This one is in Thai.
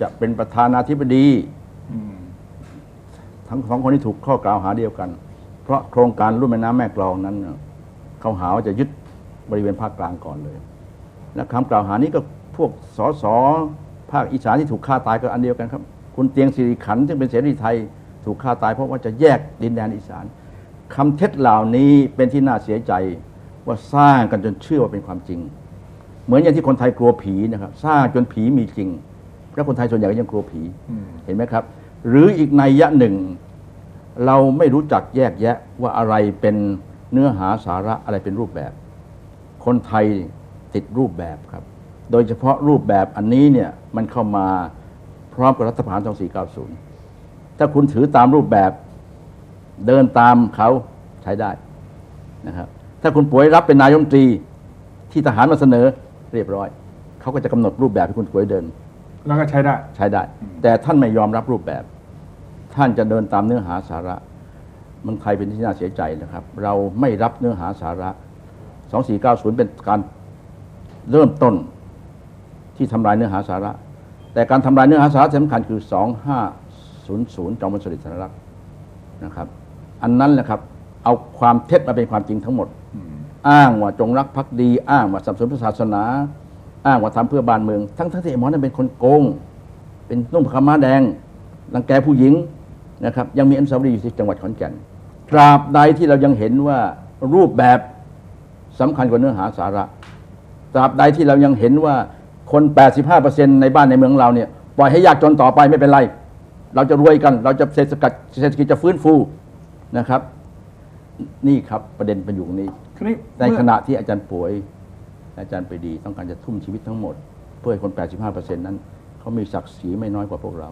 จะเป็นประธานาธิบดีทั้งสองคนที่ถูกข้อกล่าวหาเดียวกัน เพราะโครงการรุ่มแม่น้ำแม่กลองนั้นเขาหาว่าจะยึดบริเวณภาคกลางก่อนเลย และคำกล่าวหานี้ก็พวกสสภาคอีสานที่ถูกฆ่าตายก็อันเดียวกันครับ คุณเตียงสิริขันซึ่งเป็นเสรีไทยถูกฆ่าตายเพราะว่าจะแยกดินแดนอีสานคำเท็จเหล่านี้เป็นที่น่าเสียใจว่าสร้างกันจนเชื่อว่าเป็นความจริง เหมือนอย่างที่คนไทยกลัวผีนะครับ สร้างจนผีมีจริง แล้วคนไทยส่วนใหญ่ก็ยังกลัวผีอืมเห็นไหมครับ หรืออีกในยยะหนึ่ง เราไม่รู้จักแยกแยะว่าอะไรเป็นเนื้อหาสาระอะไรเป็นรูปแบบ คนไทยติดรูปแบบครับ โดยเฉพาะรูปแบบอันนี้เนี่ยมันเข้ามาพร้อมกับรัฐประหาร2490 ถ้าคุณถือตามรูปแบบเดินตามเขาใช้ได้นะครับถ้าคุณป่วยรับเป็นนายกรัฐมนตรีที่ทหารมาเสนอเรียบร้อย เขาก็จะกำหนดรูปแบบให้คุณป่วยเดิน แล้วก็ใช้ได้ ใช้ได้ แต่ท่านไม่ยอมรับรูปแบบ ท่านจะเดินตามเนื้อหาสาระเมืองไทยเป็นที่น่าเสียใจนะครับ เราไม่รับเนื้อหาสาระ 2490 เป็นการเริ่มต้นที่ทำลายเนื้อหาสาระ แต่การทำลายเนื้อหาสาระที่สำคัญคือ 2500 จอมพลสฤษดิ์ธนรักษ์นะครับ อันนั้นแหละครับ เอาความเท็จมาเป็นความจริงทั้งหมดอืมอ้างว่าจงรักภักดี อ้างว่าสนับสนุนพระศาสนา อ้างว่าทำเพื่อบ้านเมือง ทั้งทั้งที่ไอ้หมอนั้นเป็นคนโกง เป็นนุ่มขาวม้าแดงรังแกผู้หญิงนะครับยังมีอนุสาวรีย์อยู่ที่จังหวัดขอนแก่นตราบใดที่เรายังเห็นว่ารูปแบบสำคัญกว่าเนื้อหาสาระตราบใดที่เรายังเห็นว่าคน 85%ในบ้านในเมืองเราเนี่ยปล่อยให้ยากจนต่อไปไม่เป็นไร เราจะรวยกัน เราจะเศรษฐกิจเศรษฐกิจจะฟื้นฟูนะครับ นี่ครับประเด็นเป็นอยู่ตรงนี้ทีนี้ ในเมื่อขณะที่อาจารย์ป่วย อาจารย์ไปดีต้องการจะทุ่มชีวิตทั้งหมด เพื่อให้คน 85%นั้นเขามีศักดิ์ศรีไม่น้อยกว่าพวกเรา